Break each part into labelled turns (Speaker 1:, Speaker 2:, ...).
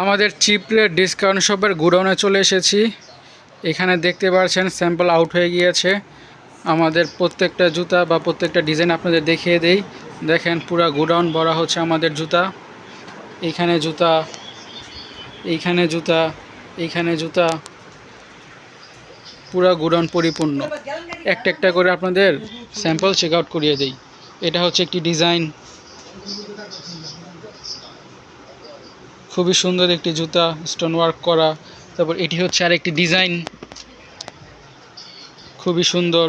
Speaker 1: আমাদের chip rate discount শপের গুডাউনে চলে এসেছি। এখানে দেখতে পাচ্ছেন স্যাম্পল আউট হয়ে গিয়েছে। আমাদের প্রত্যেকটা জুতা বা প্রত্যেকটা ডিজাইন আপনাদের দেখিয়ে দেই। দেখেন পুরা গুডাউন ভরা হচ্ছে আমাদের জুতা। এইখানে জুতা এইখানে জুতা এইখানে জুতা। পুরা গুডাউন পরিপূর্ণ। একটা একটা করে আপনাদের স্যাম্পল চেক আউট করিয়ে দেই। এটা হচ্ছে একটি ডিজাইন খুবই সুন্দর একটি জুতা স্টোন ওয়ার্ক করা। তারপর এটি হচ্ছে আরেকটি ডিজাইন খুবই সুন্দর,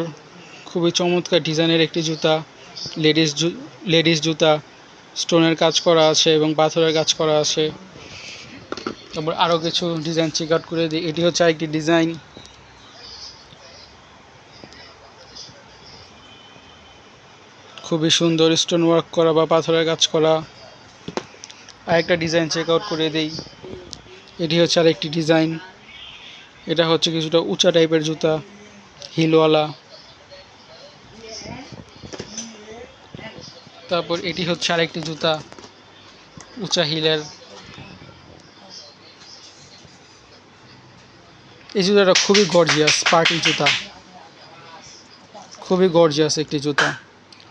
Speaker 1: খুবই চমৎকার ডিজাইনের একটি জুতা। লেডিস জু লেডিস জুতা স্টোনের কাজ করা আছে এবং পাথরের কাজ করা আছে। তারপর আরও কিছু ডিজাইন চেক আউট করে দিই। এটি হচ্ছে আরেকটি ডিজাইন খুবই সুন্দর স্টোন ওয়ার্ক করা বা পাথরের কাজ করা। আরেকটা ডিজাইন চেক আউট করে দেই। এটি হচ্ছে আরেকটি ডিজাইন এটা হচ্ছে কিছুটা উঁচা টাইপের জুতা, হিলওয়ালা। তারপর এটি হচ্ছে আরেকটি জুতা, উঁচা হিলের। এই জুতাটা খুবই গর্জিয়াস পার্টি জুতা। খুবই গর্জিয়াস একটি জুতা।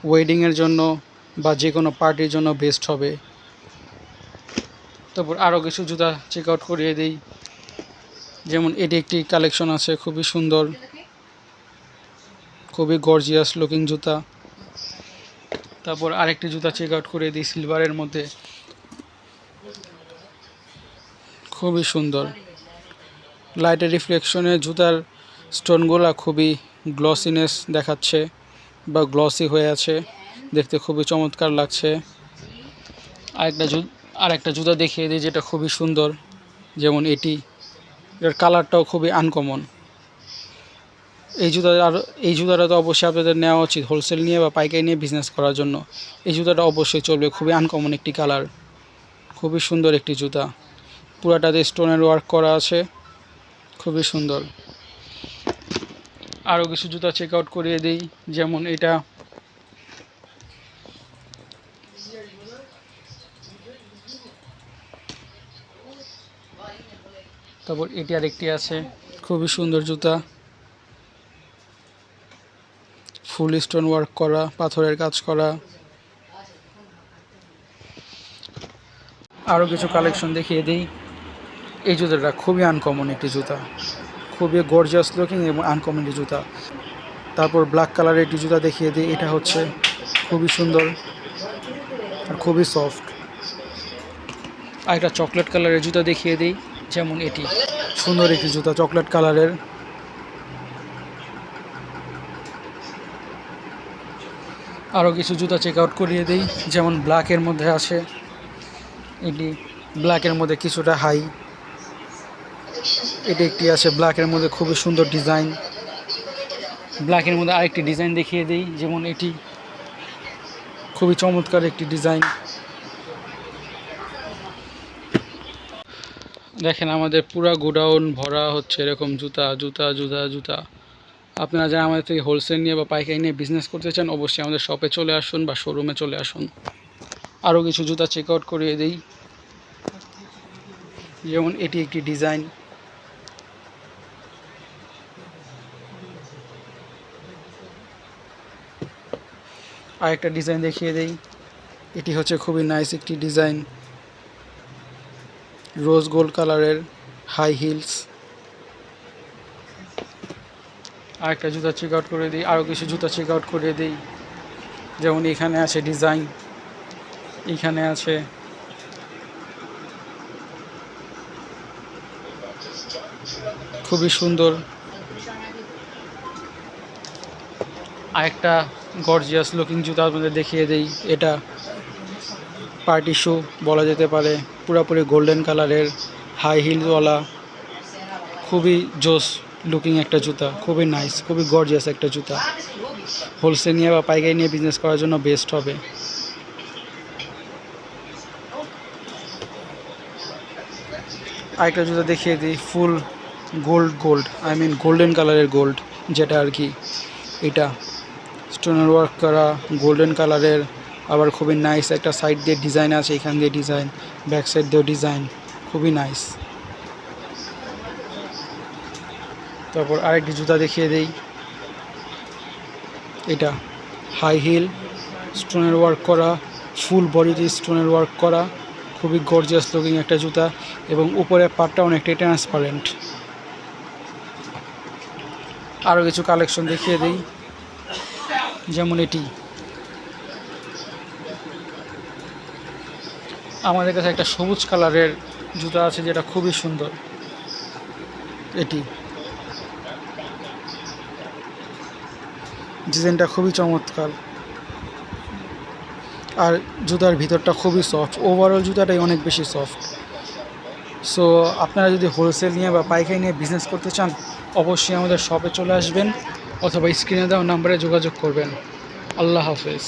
Speaker 1: ওয়েডিংয়ের জন্য বা যে কোনো পার্টির জন্য বেস্ট হবে। তারপর আরও কিছু জুতা চেক আউট করিয়ে দিই। যেমন এটি একটি কালেকশন আছে, খুবই সুন্দর, খুবই গর্জিয়াস লুকিং জুতা। তারপর আরেকটি জুতা চেক আউট করে দিই সিলভারের মধ্যে। খুবই সুন্দর। লাইটের রিফ্লেকশনে জুতার স্টোনগুলো খুবই গ্লসিনেস দেখাচ্ছে বা গ্লসি হয়ে আছে। দেখতে খুবই চমৎকার লাগছে। আরেকটা জু আরেকটা জুতা দেখিয়ে দিই যেটা খুবই সুন্দর। যেমন এটি। এর কালারটাও খুবই আনকমন এই জুতা আর এই জুতাটা তো অবশ্যই আপনাদের নেওয়া উচিত হোলসেল নিয়ে বা পাইকারি নিয়ে বিজনেস করার জন্য। এই জুতাটা অবশ্যই চলবে খুবই আনকমন একটি কালার খুবই সুন্দর একটি জুতা। পুরাটাতে স্টোনের ওয়ার্ক করা আছে। খুবই সুন্দর। আরও কিছু জুতা চেক আউট করিয়ে দিই। যেমন এটা। তারপর এটি আরেকটি আছে। খুবই সুন্দর জুতা। ফুল স্টোন ওয়ার্ক করা, পাথরের কাজ করা। আরও কিছু কালেকশন দেখিয়ে দিই। এই জুতাটা খুবই আনকমন একটি জুতা। খুবই গর্জিয়াস লুকিং এবং আনকমন একটি জুতা। তারপর ব্ল্যাক কালারের একটি জুতা দেখিয়ে দিই। এটা হচ্ছে খুবই সুন্দর আর খুবই সফট আর একটা চকলেট কালারের জুতা দেখিয়ে দিই। যেমন এটি। সুন্দর একটি জুতা, চকলেট কালারের। আরও কিছু জুতা চেক আউট করিয়ে দিই, যেমন ব্ল্যাকের মধ্যে আছে। এটি ব্ল্যাকের মধ্যে কিছুটা হাই এটি একটি আছে ব্ল্যাকের মধ্যে খুবই সুন্দর ডিজাইন ব্ল্যাকের মধ্যে আরেকটি ডিজাইন দেখিয়ে দিই, যেমন এটি। খুবই চমৎকার একটি ডিজাইন দেখেন আমাদের পুরা গোডাউন ভরা হচ্ছে এরকম জুতা জুতা জুতা জুতা। আপনারা যারা আমাদের থেকে হোলসেল নিয়ে বা পাইকারি নিয়ে বিজনেস করতে চান, অবশ্যই আমাদের শপে চলে আসুন বা শোরুমে চলে আসুন। আরও কিছু জুতা চেক আউট করিয়ে দিই। যেমন এটি একটি ডিজাইন আরেকটা ডিজাইন দেখিয়ে দেই। এটি হচ্ছে খুবই নাইস একটি ডিজাইন রোজ গোল্ড কালারের হাই হিলস। আরেকটা জুতা চেক আউট করে দিই আরও কিছু জুতা চেক আউট করে দিই। যেমন এখানে আছে ডিজাইন এখানে আছে খুবই সুন্দর। আরেকটা গর্জিয়াস লুকিং জুতা আপনাদের দেখিয়ে দেই, এটা পার্টি শু বলা যেতে পারে, পুরাপুরি গোল্ডেন কালারের হাই হিলওয়ালা খুবই জোস লুকিং একটা জুতা, খুবই নাইস খুবই গর্জিয়াস একটা জুতা। হোলসেল নিয়ে বা পাইকারি নিয়ে বিজনেস করার জন্য বেস্ট হবে। আরেকটা জুতা দেখিয়ে দিই full gold gold I mean golden কালারের গোল্ড যেটা আর কি, এটা। স্টোনের ওয়ার্ক করা গোল্ডেন কালারের আবার খুবই নাইস একটা সাইড দিয়ে ডিজাইন আছে, এখান দিয়ে ডিজাইন ব্যাক সাইড দিয়েও ডিজাইন খুবই নাইস তারপর আরেকটি জুতা দেখিয়ে দেই। এটা হাই হিল স্টোনের ওয়ার্ক করা ফুল বডিতে স্টোনের ওয়ার্ক করা, খুবই গর্জিয়াস লুকিং একটা জুতা এবং উপরের পাটটা অনেকটাই ট্রান্সপারেন্ট আরও কিছু কালেকশন দেখিয়ে দিই। যেমন এটি। আমাদের কাছে একটা সবুজ কালারের জুতা আছে যেটা খুবই সুন্দর। এটি। ডিজাইনটা খুবই চমৎকার। আর জুতার ভিতরটা খুবই সফট ওভারঅল জুতাটাই অনেক বেশি সফট সো আপনারা যদি হোলসেল নিয়ে বা পাইকারি নিয়ে বিজনেস করতে চান, অবশ্যই আমাদের শপে চলে আসবেন অথবা স্ক্রিনে দেওয়া নাম্বারে যোগাযোগ করবেন। আল্লাহ হাফেজ।